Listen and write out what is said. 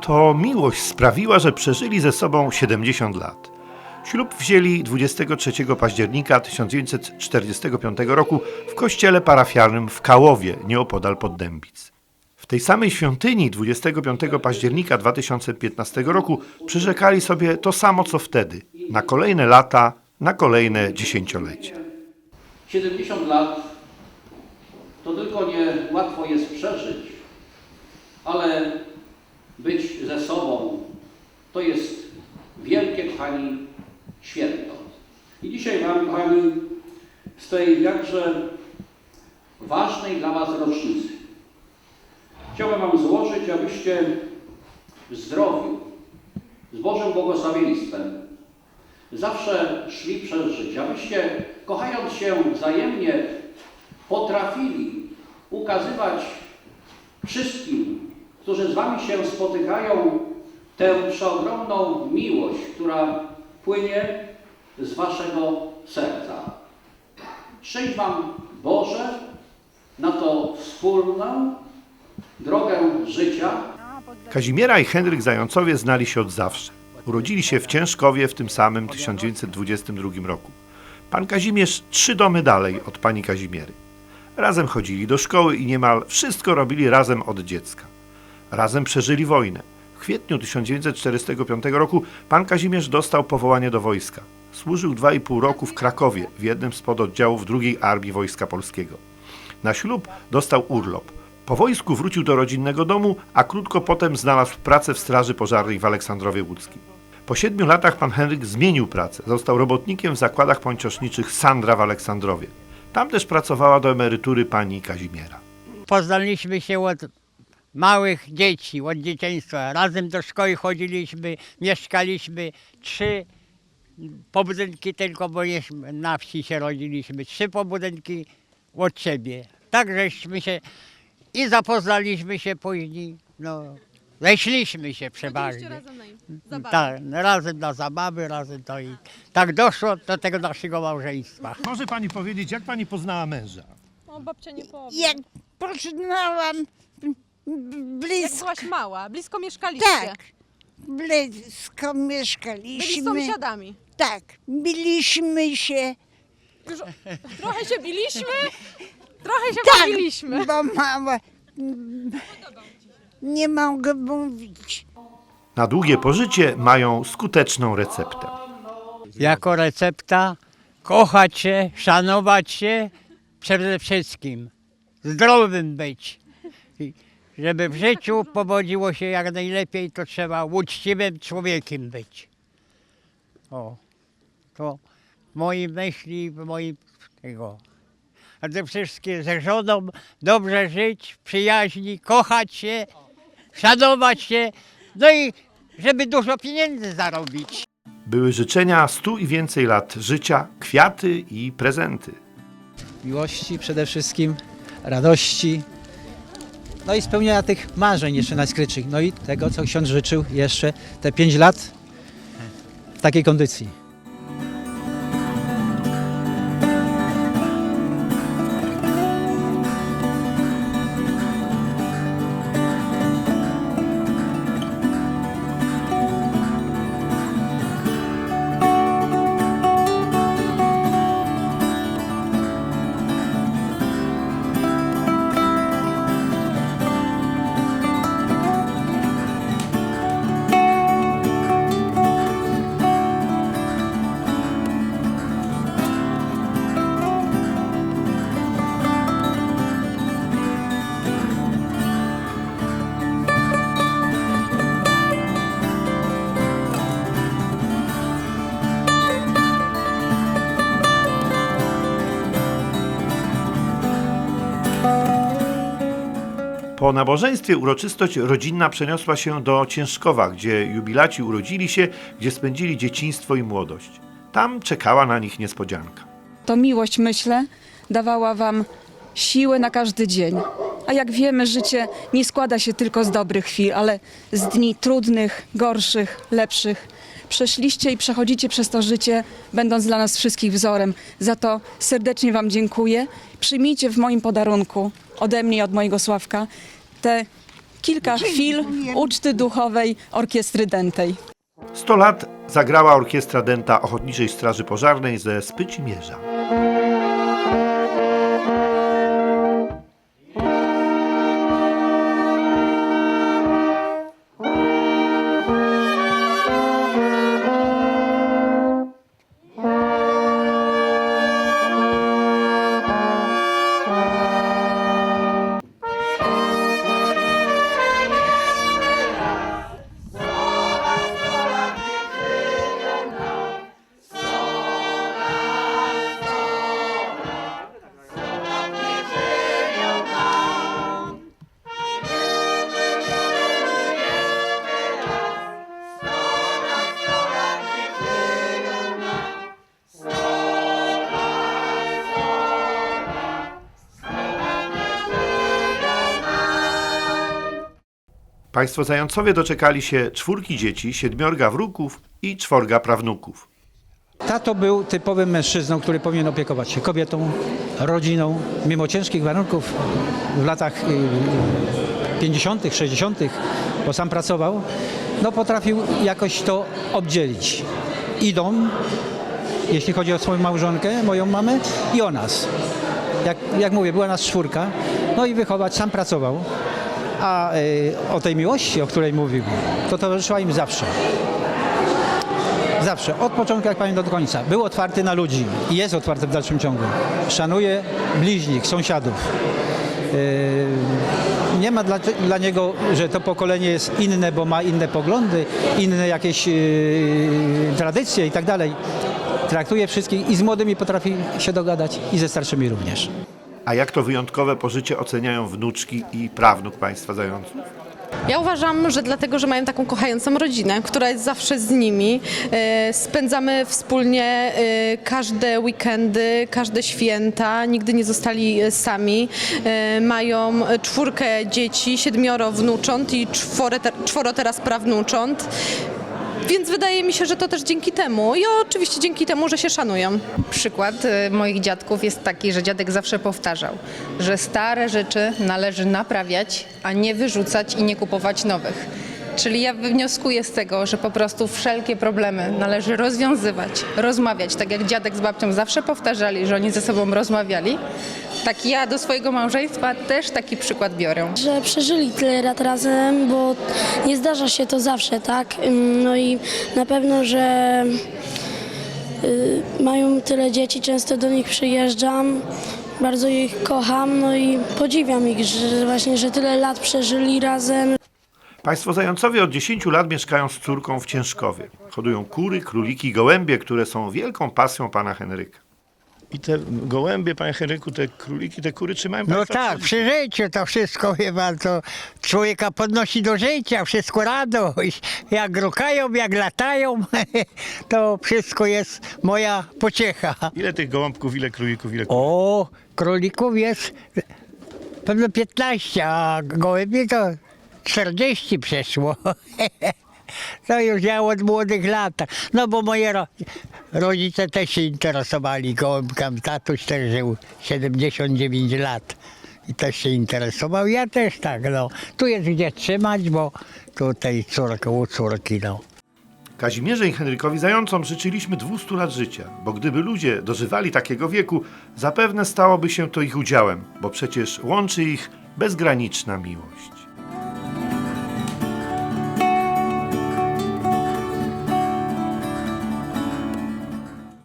To miłość sprawiła, że przeżyli ze sobą 70 lat. Ślub wzięli 23 października 1945 roku w kościele parafialnym w Kałowie, nieopodal Poddębic. W tej samej świątyni 25 października 2015 roku przyrzekali sobie to samo co wtedy, na kolejne lata, na kolejne dziesięciolecia. 70 lat to tylko nie łatwo jest przeżyć, ale być ze sobą to jest wielkie, kochani, święto. I dzisiaj Wam, kochani, z tej jakże ważnej dla Was rocznicy chciałem Wam złożyć, abyście w zdrowiu, z Bożym błogosławieństwem zawsze szli przez życie, abyście kochając się wzajemnie potrafili ukazywać wszystkim, którzy z Wami się spotykają, tę przeogromną miłość, która płynie z Waszego serca. Szczęść Wam Boże na to wspólną drogę życia, Kazimiera i Henryk Zającowie znali się od zawsze. Urodzili się w Ciężkowie w tym samym 1922 roku. Pan Kazimierz trzy domy dalej od pani Kazimiery. Razem chodzili do szkoły i niemal wszystko robili razem od dziecka. Razem przeżyli wojnę. W kwietniu 1945 roku pan Kazimierz dostał powołanie do wojska. Służył dwa i pół roku w Krakowie w jednym z pododdziałów II Armii Wojska Polskiego. Na ślub dostał urlop. Po wojsku wrócił do rodzinnego domu, a krótko potem znalazł pracę w Straży Pożarnej w Aleksandrowie Łódzkim. Po siedmiu latach pan Henryk zmienił pracę. Został robotnikiem w zakładach pończoszniczych Sandra w Aleksandrowie. Tam też pracowała do emerytury pani Kazimiera. Poznaliśmy się od małych dzieci, od dzieciństwa. Razem do szkoły chodziliśmy, mieszkaliśmy trzy pobudynki tylko, bo na wsi się rodziliśmy. Trzy pobudynki od siebie. Tak żeśmy się i zapoznaliśmy się później. No, zeszliśmy się przeważnie. razem na zabawę. Tak, razem na zabawy, razem to i tak doszło do tego naszego małżeństwa. Może pani powiedzieć, jak pani poznała męża? O, babcia nie powie. Jak poznałam b- Jak blisko, byłaś mała, blisko mieszkaliście. tak, blisko Byli mieszkaliśmy. sąsiadami. Tak, biliśmy się. Już trochę się biliśmy, trochę się Tak, bawiliśmy. bo mama nie mogę mówić. Na długie pożycie mają skuteczną receptę. jako recepta kochać się, szanować się, przede wszystkim zdrowym być. I żeby w życiu powodziło się jak najlepiej, to trzeba uczciwym człowiekiem być. O, to w mojej myśli, w moim tego. A te wszystkie ze żoną dobrze żyć, w przyjaźni, kochać się, szanować się, no i żeby dużo pieniędzy zarobić. Były życzenia stu i więcej lat życia, kwiaty i prezenty. miłości przede wszystkim, radości, no i spełnienia tych marzeń jeszcze najskrytszych, no i tego, co ksiądz życzył jeszcze te 5 lat w takiej kondycji. Po nabożeństwie uroczystość rodzinna przeniosła się do Ciężkowa, gdzie jubilaci urodzili się, gdzie spędzili dzieciństwo i młodość. Tam czekała na nich niespodzianka. To miłość, myślę, dawała Wam siłę na każdy dzień. A jak wiemy, życie nie składa się tylko z dobrych chwil, ale z dni trudnych, gorszych, lepszych. Przeszliście i przechodzicie przez to życie, będąc dla nas wszystkich wzorem. Za to serdecznie Wam dziękuję. Przyjmijcie w moim podarunku ode mnie i od mojego Sławka te kilka chwil uczty duchowej orkiestry dętej. 100 lat zagrała orkiestra Denta Ochotniczej Straży Pożarnej ze Spycimierza. Państwo Zającowie doczekali się czwórki dzieci, siedmiorga wnuków i czworga prawnuków. Tato był typowym mężczyzną, który powinien opiekować się kobietą, rodziną. Mimo ciężkich warunków w latach y, 50., 60., bo sam pracował, no potrafił jakoś to obdzielić. I dom, jeśli chodzi o swoją małżonkę, moją mamę, i o nas. Jak, jak mówię, była nas czwórka, no i wychować, sam pracował. A y, o tej miłości, o której mówił, to towarzyszyła im zawsze. Zawsze, od początku jak pamiętam do końca. Był otwarty na ludzi i jest otwarty w dalszym ciągu. Szanuje bliźnich, sąsiadów. Yy, nie ma dla, dla niego, że to pokolenie jest inne, bo ma inne poglądy, inne jakieś yy, tradycje i tak dalej. Traktuje wszystkich i z młodymi potrafi się dogadać i ze starszymi również. A jak to wyjątkowe pożycie oceniają wnuczki i prawnuk państwa Zająców? Ja uważam, że dlatego, że mają taką kochającą rodzinę, która jest zawsze z nimi. E, Spędzamy wspólnie e, każde weekendy, każde święta. Nigdy nie zostali e, sami. Mają czwórkę dzieci, siedmioro wnucząt i czworo, czworo teraz prawnucząt. Więc wydaje mi się, że to też dzięki temu i oczywiście dzięki temu, że się szanują. Przykład y, moich dziadków jest taki, że dziadek zawsze powtarzał, że stare rzeczy należy naprawiać, a nie wyrzucać i nie kupować nowych. Czyli ja wnioskuję z tego, że po prostu wszelkie problemy należy rozwiązywać, rozmawiać. Tak jak dziadek z babcią zawsze powtarzali, że oni ze sobą rozmawiali, tak ja do swojego małżeństwa też taki przykład biorę. że przeżyli tyle lat razem, bo nie zdarza się to zawsze, tak? Ym, No i na pewno, że y, mają tyle dzieci, często do nich przyjeżdżam, bardzo ich kocham, no i podziwiam ich, że właśnie, że tyle lat przeżyli razem. Państwo Zającowie od 10 lat mieszkają z córką w Ciężkowie. Hodują kury, króliki i gołębie, które są wielką pasją pana Henryka. I te gołębie, panie Henryku, te króliki, te kury trzymają No państwa tak, przy życiu to wszystko chyba to człowieka podnosi do życia, wszystko radość. Jak rukają, jak latają, to wszystko jest moja pociecha. Ile tych gołąbków, ile królików, ile kurek? O, królików jest pewno 15, a gołębi to 40 przeszło. To już ja od młodych lat. No bo moje ro- rodzice też się interesowali gołębkami. Tatuś też żył 79 lat i też się interesował. Ja też tak, no. Tu jest gdzie trzymać, bo tutaj córka u córki, no. Kazimierze i Henrykowi Zającom życzyliśmy 200 lat życia, bo gdyby ludzie dożywali takiego wieku, zapewne stałoby się to ich udziałem, bo przecież łączy ich bezgraniczna miłość.